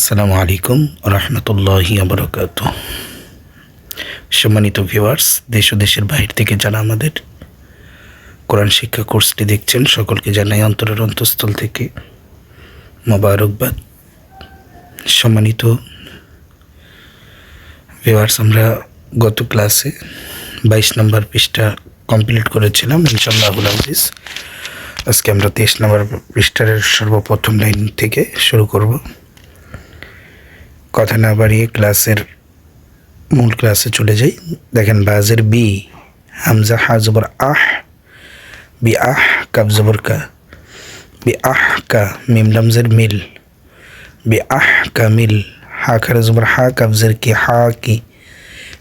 আসসালামু আলাইকুম রহমতুল্লাহি আবরকাত সম্মানিত ভিউয়ার্স দেশ ও দেশের বাহির থেকে যারা আমাদের কোরআন শিক্ষা কোর্সটি দেখছেন, সকলকে জানাই অন্তরের অন্তঃস্থল থেকে মোবারকবাদ। সম্মানিত ভিউয়ার্স আমরা গত ক্লাসে বাইশ নম্বর পৃষ্ঠা কমপ্লিট করেছিলাম ইনশাল্লাহুল হাফিজ আজকে আমরা তেইশ নম্বর পৃষ্ঠার সর্বপ্রথম লাইন থেকে শুরু করব। কথা না বাড়িয়ে ক্লাসের মূল ক্লাসে চলে যাই। দেখেন বাজের বি, হামজা হা জবর আহ, বি আহ কাব জবর কা, বি আহ কা, মিম লামজের মিল, বি আহ কা মিল, হা খারে জবর হা কাবজের কি, হা কি,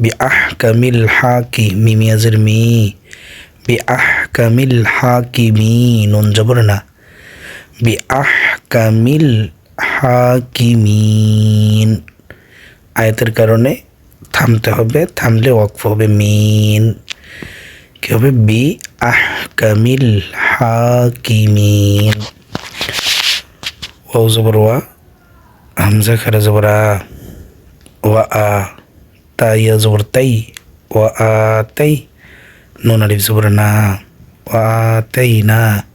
বি আহ কা মিল, হা কি মিমিয়াজের মি, বি আহ কা মিল, হা কি, মি, নুন জবর না, বি আহ কা মিল হাকিমিন। আয়াতের কারণে থামতে হবে, থামলে ওয়াকফ হবে মিন। কি হবে? বি আহ কামিল হাকিমিন। ও জবর ওয়া, হামজা খারা জবর আ, ওয়া আ, তাইয়া জবর তাই, ওয়া আ তাই, নুন জবর না, ওয়া তাই না।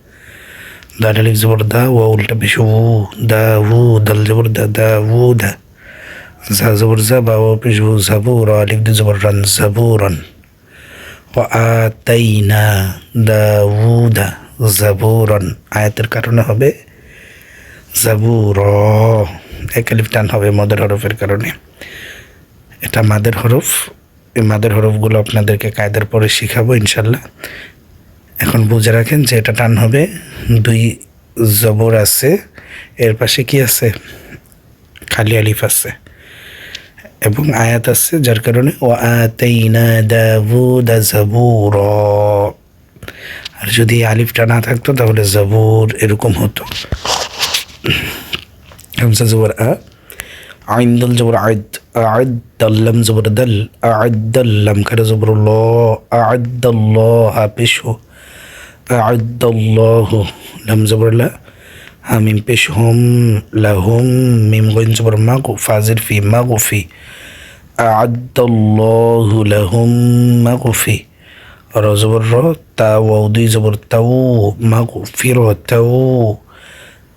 ও উল্টা পেশ উ দা উ দাল জবর দা দা উ দা জা জবর জা বা ও পেশ উ জাবুর আলিফ দি জবর রান জাবুরন ও আতাইনা দাউদা জাবুরন আয়াতের কারণে হবে জাবুর এক আলিফ টান হবে মদের হরফের কারণে এটা মাদের হরফ এই মাদের হরফগুলো আপনাদেরকে কায়দার পরে শিখাবো ইনশাল্লাহ এখন বুঝে রাখেন যে এটা টান হবে। দুই জবর আছে, এর পাশে কি আছে? খালি আলিফ আছে। এবং আয়াত আছে যার কারণে ও আতাইনা দাবুদা জাবুর। আর যদি আলিফটা না থাকতো, তাহলে জাবুর এরকম হতো। জবর আ আইন দল জবর আয়দ আদ দাল্লাম জবর দল আদ দাল্লাম খারে জবর ল আদ দল্ল হাফিস أعد الله لم زبر لا همين بيش هم لهم ميم غين زبر ماغو فازر في مغفي أعد الله لهم مغفي را زبر را تا وودي زبر تو مغفرة تو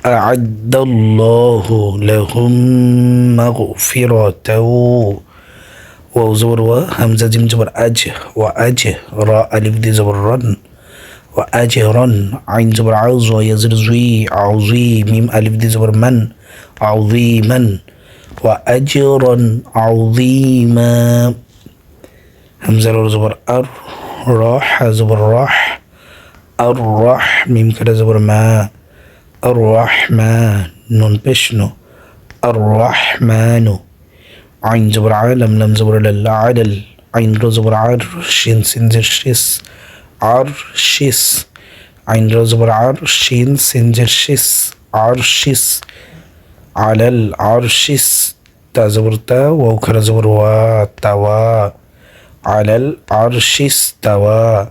أعد الله لهم مغفرة واو زبر و همزة جيم زبر أج وأج را ألف دي زبر رن وأجرا عين زبر عوز ويزر زوي عظيم ميم ألف دي زبر من عظيما وأجرا عظيما همزة زبر أر راح زبر راح الرح ميم كده زبر ما الرحمن نون بشنو الرحمن عين زبر عالم لم زبر للا عدل عين زبر عر شين سنزر عرشس عين را زبر عر شين سنجر شس عرشس على العرشس تا زبر تا واو كرا على العرش استوى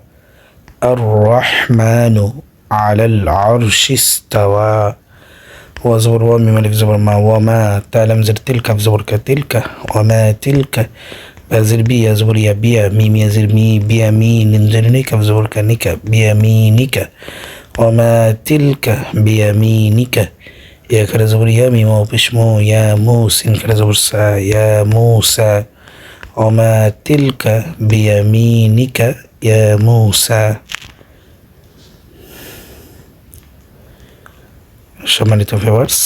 الرحمن على العرش استوى وزبر ومي ملك زبر ما وما تالم زر تلك زبر كتلك وما تلك بازر بي يزبر يا بيا ميم يزر مي بيا مي ننزلنك فزبر كنك بيمينك وما تلك بيمينك يا كلا زبر يا ميم وبشمو يا موسى كلا زبر سا يا موسى وما تلك بيمينك يا موسى সম্মানিত ভিউয়ার্স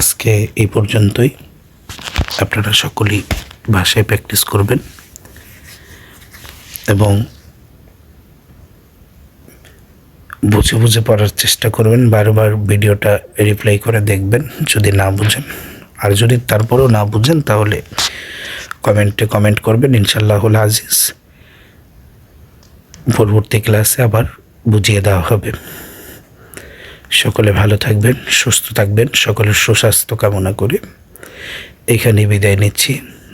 আজকে এই পর্যন্তই আপনারা সকলেই ভাষায় প্র্যাকটিস করবেন। এবং বুঝে বুঝে পড়ার চেষ্টা করবেন, বারবার ভিডিওটা রিপ্লাই করে দেখবেন, যদি না বুঝেন। আর যদি তারপরেও না বুঝেন, তাহলে কমেন্টে কমেন্ট করবেন ইনশাল্লাহুল আজিজ। পরবর্তী ক্লাসে আবার বুঝিয়ে দেওয়া হবে। সকলে ভালো থাকবেন, সুস্থ থাকবেন, সকলের সুস্বাস্থ্য কামনা করে এখানে বিদায় নিচ্ছি।